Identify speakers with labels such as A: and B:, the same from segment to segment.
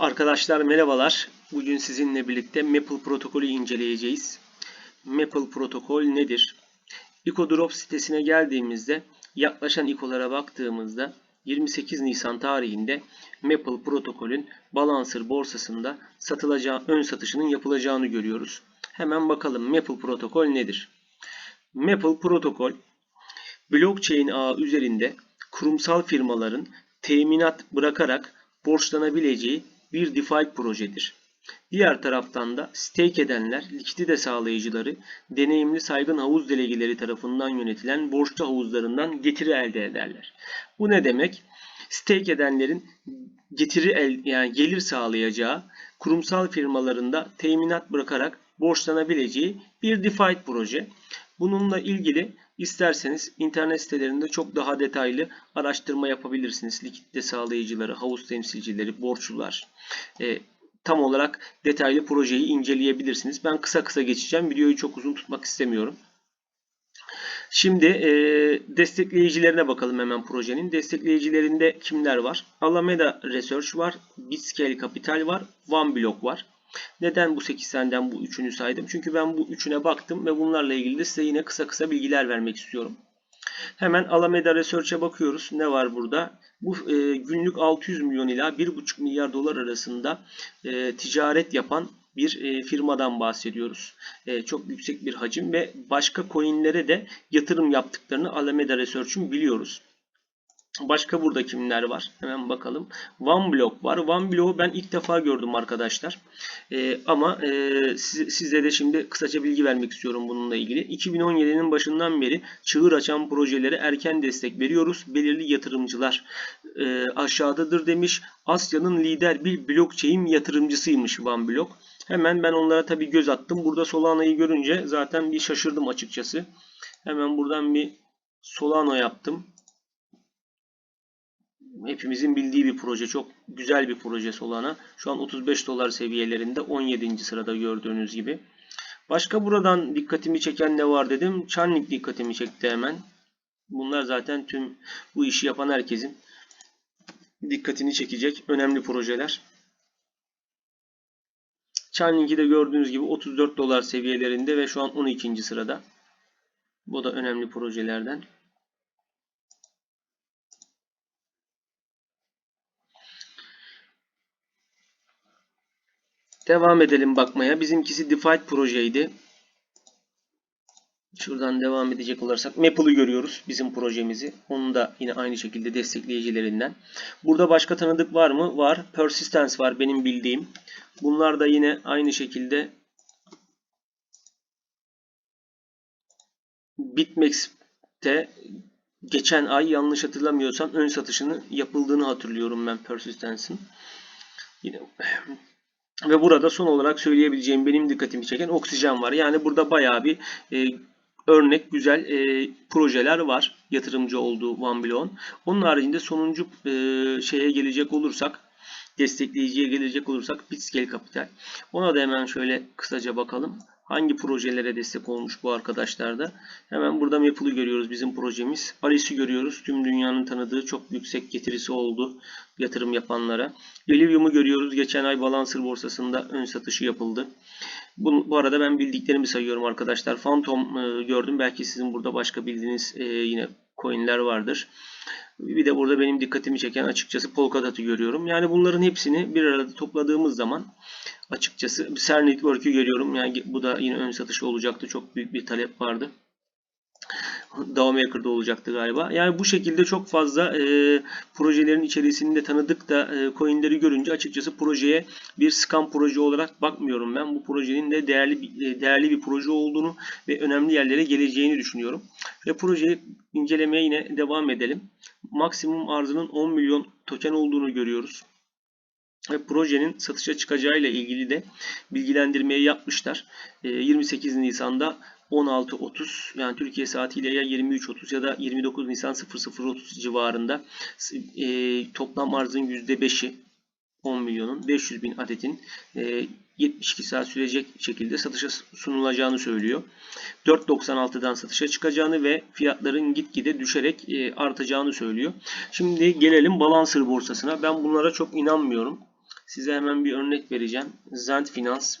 A: Arkadaşlar merhabalar. Bugün sizinle birlikte Maple protokolü inceleyeceğiz. Maple protokol nedir? EcoDrop sitesine geldiğimizde yaklaşan ikolara baktığımızda 28 Nisan tarihinde Maple protokolün Balancer borsasında satılacağı ön satışının yapılacağını görüyoruz. Hemen bakalım Maple protokol nedir? Maple protokol blockchain ağı üzerinde kurumsal firmaların teminat bırakarak borçlanabileceği bir DeFi projedir. Diğer taraftan da stake edenler, likidite sağlayıcıları, deneyimli saygın havuz delegeleri tarafından yönetilen borçlu havuzlarından getiri elde ederler. Bu ne demek? Stake edenlerin getiri el, yani gelir sağlayacağı kurumsal firmalarında teminat bırakarak borçlanabileceği bir DeFi proje. Bununla ilgili isterseniz internet sitelerinde çok daha detaylı araştırma yapabilirsiniz. Likidite sağlayıcıları, havuz temsilcileri, borçlular. E, tam olarak detaylı projeyi inceleyebilirsiniz. Ben kısa kısa geçeceğim. Videoyu çok uzun tutmak istemiyorum. Şimdi e, destekleyicilerine bakalım hemen projenin. Destekleyicilerinde kimler var? Alameda Research var, Bitscale Capital var, OneBlock var. Neden bu 8 taneden bu üçünü saydım? Çünkü ben bu üçüne baktım ve bunlarla ilgili de size yine kısa kısa bilgiler vermek istiyorum. Hemen Alameda Research'e bakıyoruz. Ne var burada? Bu e, günlük 600 milyon ila 1,5 milyar dolar arasında e, ticaret yapan bir e, firmadan bahsediyoruz. E, çok yüksek bir hacim ve başka coinlere de yatırım yaptıklarını Alameda Research'ün biliyoruz. Başka burada kimler var? Hemen bakalım. OneBlock var. OneBlock'u ben ilk defa gördüm arkadaşlar. Ee, ama e, siz, size de şimdi kısaca bilgi vermek istiyorum bununla ilgili. 2017'nin başından beri çığır açan projelere erken destek veriyoruz. Belirli yatırımcılar e, aşağıdadır demiş. Asya'nın lider bir blockchain yatırımcısıymış OneBlock. Hemen ben onlara tabii göz attım. Burada Solana'yı görünce zaten bir şaşırdım açıkçası. Hemen buradan bir Solana yaptım hepimizin bildiği bir proje. Çok güzel bir proje Solana. Şu an 35 dolar seviyelerinde 17. sırada gördüğünüz gibi. Başka buradan dikkatimi çeken ne var dedim. Chainlink dikkatimi çekti hemen. Bunlar zaten tüm bu işi yapan herkesin dikkatini çekecek önemli projeler. Chainlink'i de gördüğünüz gibi 34 dolar seviyelerinde ve şu an 12. sırada. Bu da önemli projelerden. Devam edelim bakmaya. Bizimkisi Defied projeydi. Şuradan devam edecek olursak Maple'ı görüyoruz bizim projemizi. Onun da yine aynı şekilde destekleyicilerinden. Burada başka tanıdık var mı? Var. Persistence var benim bildiğim. Bunlar da yine aynı şekilde BitMEX'te geçen ay yanlış hatırlamıyorsam ön satışını yapıldığını hatırlıyorum ben Persistence'ın. Yine ve burada son olarak söyleyebileceğim benim dikkatimi çeken oksijen var. Yani burada bayağı bir e, örnek güzel e, projeler var yatırımcı olduğu OneBlock'un. Onun haricinde sonuncu e, şeye gelecek olursak destekleyiciye gelecek olursak Bitscale Capital. Ona da hemen şöyle kısaca bakalım. Hangi projelere destek olmuş bu arkadaşlarda? Hemen burada Maple'ı görüyoruz bizim projemiz. Alice'i görüyoruz. Tüm dünyanın tanıdığı çok yüksek getirisi oldu yatırım yapanlara. Illivium'u görüyoruz. Geçen ay Balancer borsasında ön satışı yapıldı. Bu, bu arada ben bildiklerimi sayıyorum arkadaşlar. Phantom e, gördüm. Belki sizin burada başka bildiğiniz e, yine coinler vardır. Bir de burada benim dikkatimi çeken açıkçası Polkadot'u görüyorum. Yani bunların hepsini bir arada topladığımız zaman açıkçası Ser Network'ü görüyorum. Yani bu da yine ön satış olacaktı. Çok büyük bir talep vardı. Dawmaker'da olacaktı galiba. Yani bu şekilde çok fazla e, projelerin içerisinde tanıdık da e, coinleri görünce açıkçası projeye bir scam proje olarak bakmıyorum ben. Bu projenin de değerli e, değerli bir proje olduğunu ve önemli yerlere geleceğini düşünüyorum. Ve projeyi incelemeye yine devam edelim. Maksimum arzının 10 milyon token olduğunu görüyoruz ve projenin satışa çıkacağı ile ilgili de bilgilendirmeyi yapmışlar. 28 Nisan'da 16.30 yani Türkiye saatiyle ya 23.30 ya da 29 Nisan 00.30 civarında e, toplam arzın %5'i 10 milyonun 500 bin adetin e, 72 saat sürecek şekilde satışa sunulacağını söylüyor. 4.96'dan satışa çıkacağını ve fiyatların gitgide düşerek e, artacağını söylüyor. Şimdi gelelim Balancer borsasına. Ben bunlara çok inanmıyorum. Size hemen bir örnek vereceğim. Zend Finans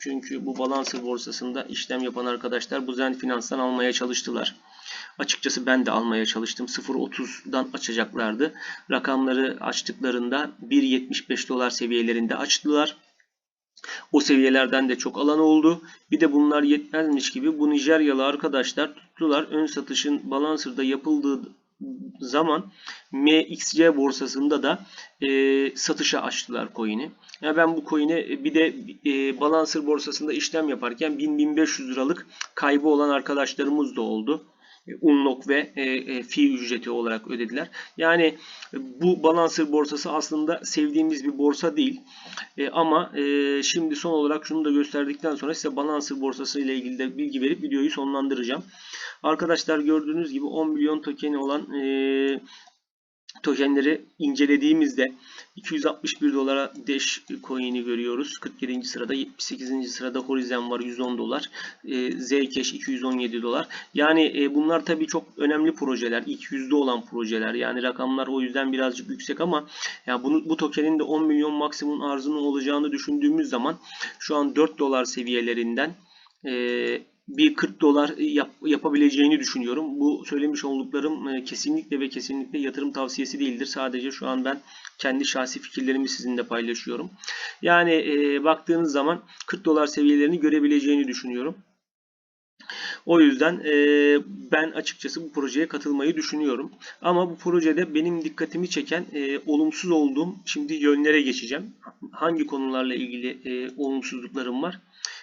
A: çünkü bu Balancer borsasında işlem yapan arkadaşlar bu Zend Finans'tan almaya çalıştılar. Açıkçası ben de almaya çalıştım. 0.30'dan açacaklardı. Rakamları açtıklarında 1.75 dolar seviyelerinde açtılar. O seviyelerden de çok alan oldu. Bir de bunlar yetmezmiş gibi bu Nijeryalı arkadaşlar tuttular. Ön satışın Balancer'da yapıldığı zaman MXC borsasında da e, satışa açtılar coin'i. Yani ben bu coin'e bir de e, Balancer borsasında işlem yaparken 1000-1500 liralık kaybı olan arkadaşlarımız da oldu. Unlock ve e, e, fi ücreti olarak ödediler. Yani bu Balancer borsası aslında sevdiğimiz bir borsa değil. E, ama e, şimdi son olarak şunu da gösterdikten sonra size Balancer borsası ile ilgili de bilgi verip videoyu sonlandıracağım. Arkadaşlar gördüğünüz gibi 10 milyon tokeni olan e, tokenleri incelediğimizde 261 dolara Dash coin'i görüyoruz. 47. sırada 78. sırada Horizon var 110 dolar. E, Zcash 217 dolar. Yani e, bunlar tabii çok önemli projeler. İlk yüzde olan projeler. Yani rakamlar o yüzden birazcık yüksek ama yani bunu, bu tokenin de 10 milyon maksimum arzının olacağını düşündüğümüz zaman şu an 4 dolar seviyelerinden e, bir 40 dolar yap, yapabileceğini düşünüyorum. Bu söylemiş olduklarım e, kesinlikle ve kesinlikle yatırım tavsiyesi değildir. Sadece şu an ben kendi şahsi fikirlerimi sizinle paylaşıyorum. Yani e, baktığınız zaman 40 dolar seviyelerini görebileceğini düşünüyorum. O yüzden e, ben açıkçası bu projeye katılmayı düşünüyorum. Ama bu projede benim dikkatimi çeken e, olumsuz olduğum şimdi yönlere geçeceğim. Hangi konularla ilgili e, olumsuzluklarım var?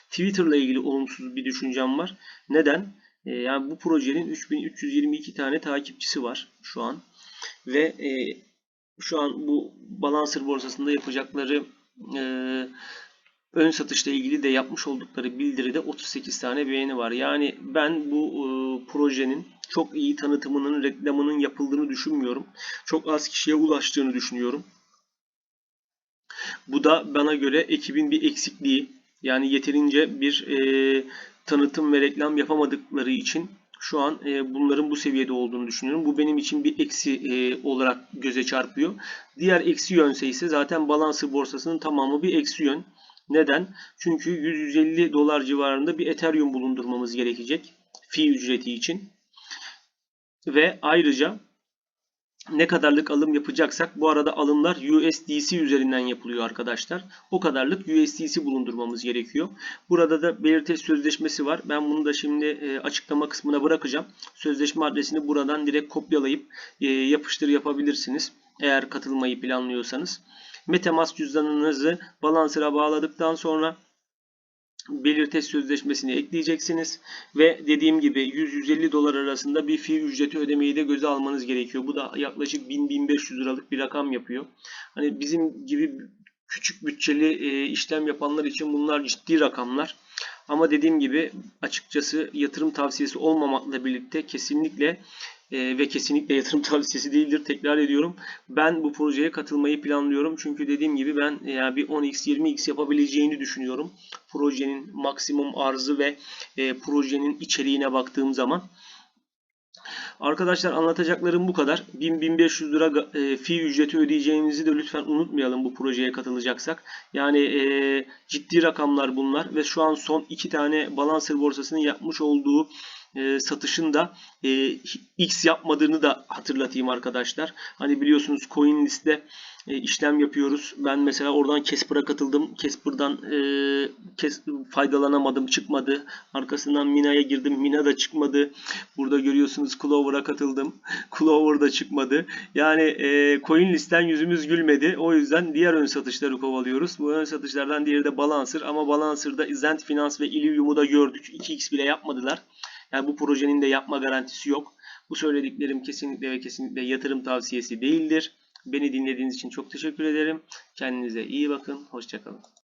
A: Twitter'la ilgili olumsuz bir düşüncem var. Neden? E, yani bu projenin 3322 tane takipçisi var şu an. Ve e, şu an bu Balancer borsasında yapacakları e, ön satışla ilgili de yapmış oldukları bildiride 38 tane beğeni var. Yani ben bu e, projenin çok iyi tanıtımının, reklamının yapıldığını düşünmüyorum. Çok az kişiye ulaştığını düşünüyorum. Bu da bana göre ekibin bir eksikliği. Yani yeterince bir e, tanıtım ve reklam yapamadıkları için şu an e, bunların bu seviyede olduğunu düşünüyorum. Bu benim için bir eksi e, olarak göze çarpıyor. Diğer eksi yönse ise zaten balansı borsasının tamamı bir eksi yön. Neden? Çünkü 150 dolar civarında bir Ethereum bulundurmamız gerekecek. Fi ücreti için. Ve ayrıca ne kadarlık alım yapacaksak bu arada alımlar USDC üzerinden yapılıyor arkadaşlar. O kadarlık USDC bulundurmamız gerekiyor. Burada da belirteç sözleşmesi var. Ben bunu da şimdi e, açıklama kısmına bırakacağım. Sözleşme adresini buradan direkt kopyalayıp e, yapıştır yapabilirsiniz. Eğer katılmayı planlıyorsanız. Metamask cüzdanınızı Balancer'a bağladıktan sonra belirteç sözleşmesini ekleyeceksiniz ve dediğim gibi 100-150 dolar arasında bir fi ücreti ödemeyi de göze almanız gerekiyor. Bu da yaklaşık 1000-1500 liralık bir rakam yapıyor. Hani bizim gibi küçük bütçeli e, işlem yapanlar için bunlar ciddi rakamlar. Ama dediğim gibi açıkçası yatırım tavsiyesi olmamakla birlikte kesinlikle e, ve kesinlikle yatırım tavsiyesi değildir. Tekrar ediyorum. Ben bu projeye katılmayı planlıyorum. Çünkü dediğim gibi ben yani bir 10x 20x yapabileceğini düşünüyorum. Projenin maksimum arzı ve e, projenin içeriğine baktığım zaman. Arkadaşlar anlatacaklarım bu kadar. 1000-1500 lira e, fi ücreti ödeyeceğimizi de lütfen unutmayalım bu projeye katılacaksak. Yani e, ciddi rakamlar bunlar ve şu an son iki tane Balancer borsasının yapmış olduğu e, satışında e, X yapmadığını da hatırlatayım arkadaşlar. Hani biliyorsunuz CoinList'te e, işlem yapıyoruz. Ben mesela oradan Casper'a katıldım. Casper'dan e, kes, faydalanamadım, çıkmadı. Arkasından Mina'ya girdim. Mina da çıkmadı. Burada görüyorsunuz Clover'a katıldım. Clover da çıkmadı. Yani e, CoinList'ten yüzümüz gülmedi. O yüzden diğer ön satışları kovalıyoruz. Bu ön satışlardan diğeri de Balancer ama Balancer'da Zend Finance ve Illium'u da gördük. 2x bile yapmadılar. Yani bu projenin de yapma garantisi yok. Bu söylediklerim kesinlikle ve kesinlikle yatırım tavsiyesi değildir. Beni dinlediğiniz için çok teşekkür ederim. Kendinize iyi bakın. Hoşçakalın.